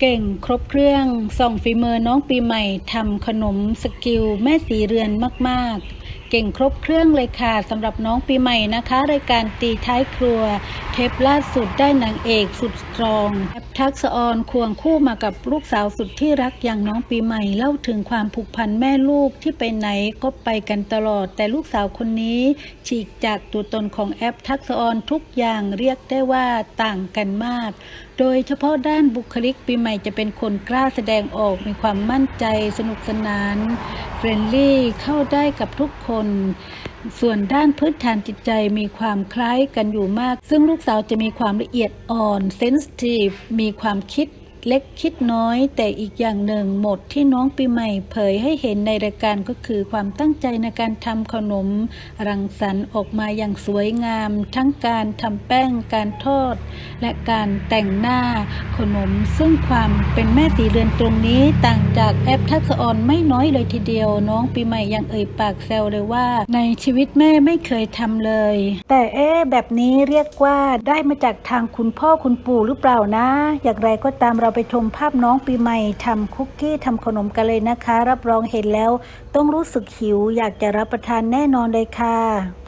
เก่งครบเครื่อง ส่องฝีมือน้องปีใหม่ทำขนมสกิลแม่สีเรือนมาก ๆ เก่งครบเครื่องเลยค่ะสำหรับน้องปีใหม่นะคะ รายการตีท้ายครัว เทปล่าสุดได้นางเอกสุดสตรองแอปทักษออนควงคู่มากับลูกสาวสุดที่รักอย่างน้องปีใหม่เล่าถึงความผูกพันแม่ลูกที่ไปไหนก็ไปกันตลอด แต่ลูกสาวคนนี้ ฉีกจากตัวตนของแอปทักษออนทุกอย่างเรียกได้ว่าต่างกันมาก โดยเฉพาะด้านบุคลิกปีใหม่จะเป็นคนกล้าแสดงออกมีความมั่นใจสนุกสนานเฟรนลี่เข้าได้กับทุกคน ส่วนด้านพื้นฐานจิตใจมีความคล้ายกันอยู่มาก ซึ่งลูกสาวจะมีความละเอียดอ่อนเซนสทีฟมีความคิด เล็กคิดน้อย แต่อีกอย่างหนึ่งหมดที่น้องปีใหม่เผยให้เห็นในรายการก็คือความตั้งใจในการทำขนม รังสรรค์ออกมาอย่างสวยงาม ทั้งการทำแป้งการทอด และการแต่งหน้าขนม ซึ่งความเป็นแม่สีเรือนตรงนี้ต่างจากแอปทักษออนไม่น้อยเลยทีเดียว น้องปีใหม่ยังเอ่ยปากแซวเลยว่า ในชีวิตแม่ไม่เคยทำเลย แต่เอ๊แบบนี้เรียกว่าได้มาจากทางคุณพ่อคุณปู่หรือเปล่านะ อย่างไรก็ตามเราไปชมภาพน้องปีใหม่ทำคุกกี้ทำขนมกันเลยนะคะ รับรองเห็นแล้ว ต้องรู้สึกหิวอยากจะรับประทานแน่นอนเลยค่ะ